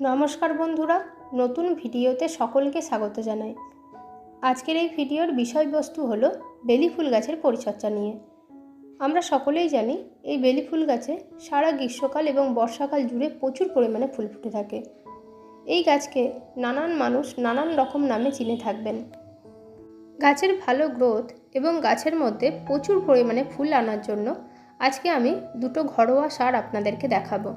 নমস্কার বন্ধুরা, নতুন ভিডিওতে সকলকে স্বাগত জানাই। আজকের এই ভিডিওর বিষয়বস্তু হলো বেলি ফুল গাছের পরিচর্যা নিয়ে। আমরা সকলেই জানি, এই বেলি ফুল গাছে সারা গ্রীষ্মকাল এবং বর্ষাকাল জুড়ে প্রচুর পরিমাণে ফুল ফুটে থাকে। এই গাছকে নানান মানুষ নানান রকম নামে চিনে থাকবেন। গাছের ভালো গ্রোথ এবং গাছের মধ্যে প্রচুর পরিমাণে ফুল আনার জন্য আজকে আমি দুটো ঘরোয়া সার আপনাদেরকে দেখাবো।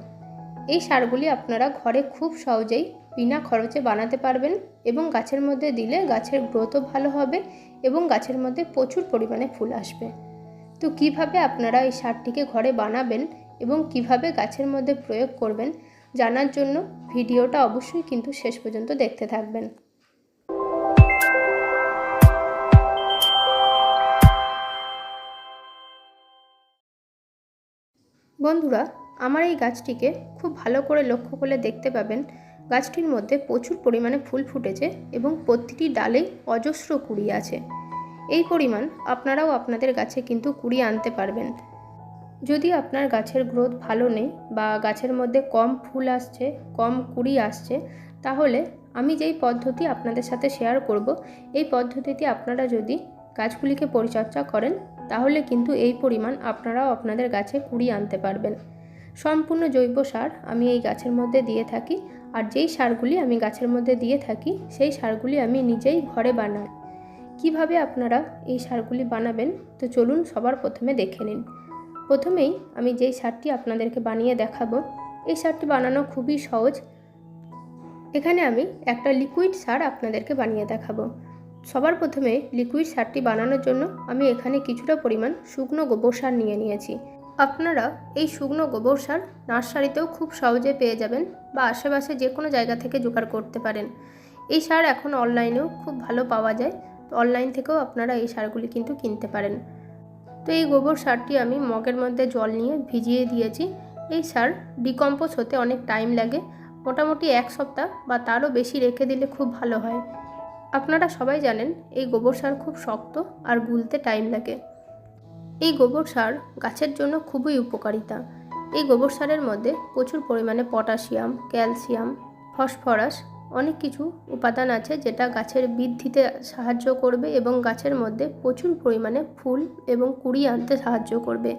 এই সারগুলি আপনারা ঘরে খুব সহজেই বিনা খরচে বানাতে পারবেন এবং গাছের মধ্যে দিলে গাছের গ্রোথও ভালো হবে এবং গাছের মধ্যে প্রচুর পরিমাণে ফুল আসবে। তো কীভাবে আপনারা এই সারটিকে ঘরে বানাবেন এবং কীভাবে গাছের মধ্যে প্রয়োগ করবেন জানার জন্য ভিডিওটা অবশ্যই কিন্তু শেষ পর্যন্ত দেখতে থাকবেন। বন্ধুরা আমার এই গাছটিকে খুব ভালো করে লক্ষ্য করলে দেখতে পাবেন গাছটির মধ্যে প্রচুর পরিমাণে ফুল ফুটেছে এবং প্রতিটি ডালেই অজস্র কুড়ি আছে। এই পরিমাণ আপনারাও আপনাদের গাছে কিন্তু কুড়ি আনতে পারবেন। যদি আপনার গাছের গ্রোথ ভালো নেই বা গাছের মধ্যে কম ফুল আসছে, কম কুড়ি আসছে, তাহলে আমি যেই পদ্ধতি আপনাদের সাথে শেয়ার করব, এই পদ্ধতিতে আপনারা যদি গাছগুলিকে পরিচর্যা করেন, তাহলে কিন্তু এই পরিমাণ আপনারাও আপনাদের গাছে কুড়ি আনতে পারবেন। সম্পূর্ণ জৈব সার আমি এই গাছের মধ্যে দিয়ে থাকি আর যেই সারগুলি আমি গাছের মধ্যে দিয়ে থাকি, সেই সারগুলি আমি নিজেই ঘরে বানাই। কীভাবে আপনারা এই সারগুলি বানাবেন? তো চলুন সবার প্রথমে দেখে নিন। প্রথমেই আমি যেই সারটি আপনাদেরকে বানিয়ে দেখাবো, এই সারটি বানানো খুবই সহজ। এখানে আমি একটা লিকুইড সার আপনাদেরকে বানিয়ে দেখাবো। সবার প্রথমে লিকুইড সারটি বানানোর জন্য আমি এখানে কিছুটা পরিমাণ শুকনো গোবর সার নিয়ে নিয়েছি। আপনারা এই শুকনো গোবর সার নার্সারিতেও খুব সহজে পেয়ে যাবেন বা আশেপাশে যে কোনো জায়গা থেকে জোগাড় করতে পারেন। এই সার এখন অনলাইনেও খুব ভালো পাওয়া যায়। তো অনলাইন থেকেও আপনারা এই সারগুলি কিন্তু কিনতে পারেন। তো এই গোবর সারটি আমি মগের মধ্যে জল নিয়ে ভিজিয়ে দিয়েছি। এই সার ডিকম্পোজ হতে অনেক টাইম লাগে। মোটামুটি এক সপ্তাহ বা তারও বেশি রেখে দিলে খুব ভালো হয়। আপনারা সবাই জানেন এই গোবর সার খুব শক্ত আর গুলতে টাইম লাগে। এই গোবর সার গাছের জন্য খুবই উপকারিতা। এই গোবর সারের মধ্যে প্রচুর পরিমাণে পটাশিয়াম, ক্যালসিয়াম, ফসফরাস অনেক কিছু উপাদান আছে যেটা গাছের বৃদ্ধিতে সাহায্য করবে এবং গাছের মধ্যে প্রচুর পরিমাণে ফুল এবং কুড়ি আনতে সাহায্য করবে।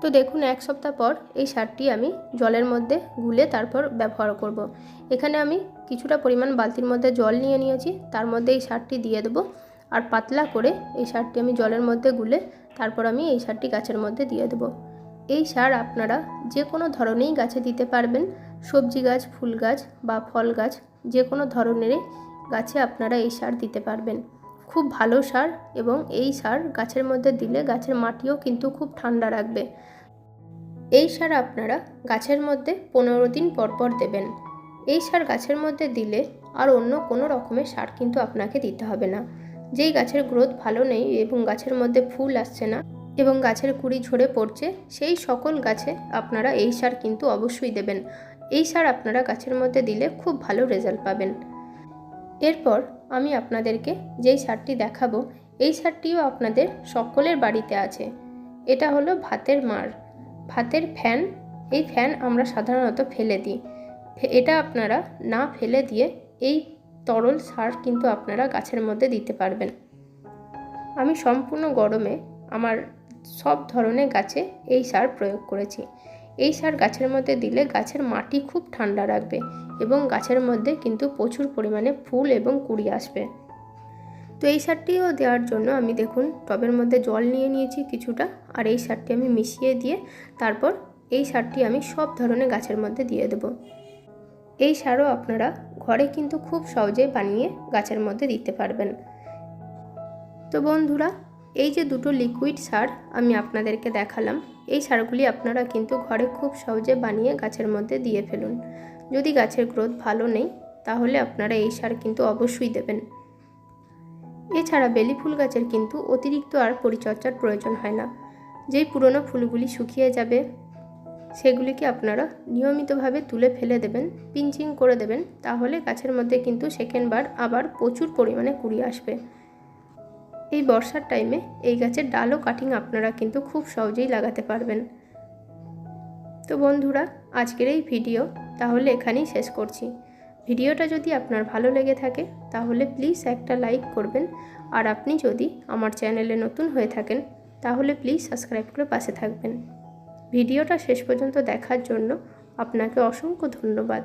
তো দেখুন, এক সপ্তাহ পর এই সারটি আমি জলের মধ্যে গুলে তারপর ব্যবহার করব। এখানে আমি কিছুটা পরিমাণ বালতির মধ্যে জল নিয়ে নিয়েছি, তার মধ্যে এই সারটি দিয়ে দেবো। আর পাতলা করে এই সারটি আমি জলের মধ্যে গুলে তারপর আমি এই সারটি গাছের মধ্যে দিয়ে দেবো। এই সার আপনারা যে কোনো ধরনেরই গাছে দিতে পারবেন। সবজি গাছ, ফুল গাছ বা ফল গাছ, যে কোনো ধরনেরই গাছে আপনারা এই সার দিতে পারবেন। খুব ভালো সার এবং এই সার গাছের মধ্যে দিলে গাছের মাটিও কিন্তু খুব ঠান্ডা রাখবে। এই সার আপনারা গাছের মধ্যে পনেরো দিন পর পর দেবেন। এই সার গাছের মধ্যে দিলে আর অন্য কোনো রকমের সার কিন্তু আপনাকে দিতে হবে না। যেই গাছের গ্রোথ ভালো নেই এবং গাছের মধ্যে ফুল আসছে না এবং গাছের কুড়ি ঝরে পড়ছে, সেই সকল গাছে আপনারা এই সার কিন্তু অবশ্যই দেবেন। এই সার আপনারা গাছের মধ্যে দিলে খুব ভালো রেজাল্ট পাবেন। এরপর আমি আপনাদেরকে যেই সারটি দেখাবো, এই সারটিও আপনাদের সকলের বাড়িতে আছে। এটা হলো ভাতের মার। ভাতের ফ্যান, এই ফ্যান আমরা সাধারণত ফেলে দিই। এটা আপনারা না ফেলে দিয়ে এই তরল সার কিন্তু আপনারা গাছের মধ্যে দিতে পারবেন। আমি সম্পূর্ণ গরমে আমার সব ধরনের গাছে এই সার প্রয়োগ করেছি। এই সার গাছের মধ্যে দিলে গাছের মাটি খুব ঠান্ডা রাখবে এবং গাছের মধ্যে কিন্তু প্রচুর পরিমাণে ফুল এবং কুড়ি আসবে। তো এই সারটিও দেওয়ার জন্য আমি দেখুন টবের মধ্যে জল নিয়ে নিয়েছি কিছুটা আর এই সারটি আমি মিশিয়ে দিয়ে তারপর এই সারটি আমি সব ধরনের গাছের মধ্যে দিয়ে দেব। এই সারও আপনারা ঘরে কিন্তু খুব সহজে বানিয়ে গাছের মধ্যে দিতে পারবেন। তো বন্ধুরা, এই যে দুটো লিকুইড সার আমি আপনাদেরকে দেখালাম, এই সারগুলি আপনারা কিন্তু ঘরে খুব সহজে বানিয়ে গাছের মধ্যে দিয়ে ফেলুন। যদি গাছের গ্রোথ ভালো নেই, তাহলে আপনারা এই সার কিন্তু অবশ্যই দেবেন। এছাড়া বেলি ফুল গাছের কিন্তু অতিরিক্ত আর পরিচর্যার প্রয়োজন হয় না। যেই পুরনো ফুলগুলি শুকিয়ে যাবে সেগুলিকে আপনারা নিয়মিতভাবে তুলে ফেলে দেবেন পিঞ্চিং করে দেবেন, তাহলে গাছের মধ্যে কিন্তু সেকেন্ডবার আবার প্রচুর পরিমাণে কুড়ি আসবে। এই বর্ষার টাইমে এই গাছের ডালও কাটিং আপনারা কিন্তু খুব সহজেই লাগাতে পারবেন। তো বন্ধুরা, আজকের এই ভিডিও তাহলে এখানেই শেষ করছি। ভিডিওটা যদি আপনার ভালো লেগে থাকে, তাহলে প্লিজ একটা লাইক করবেন। আর আপনি যদি আমার চ্যানেলে নতুন হয়ে থাকেন, তাহলে প্লিজ সাবস্ক্রাইব করে পাশে থাকবেন। ভিডিওটা শেষ পর্যন্ত দেখার জন্য আপনাকে অসংখ্য ধন্যবাদ।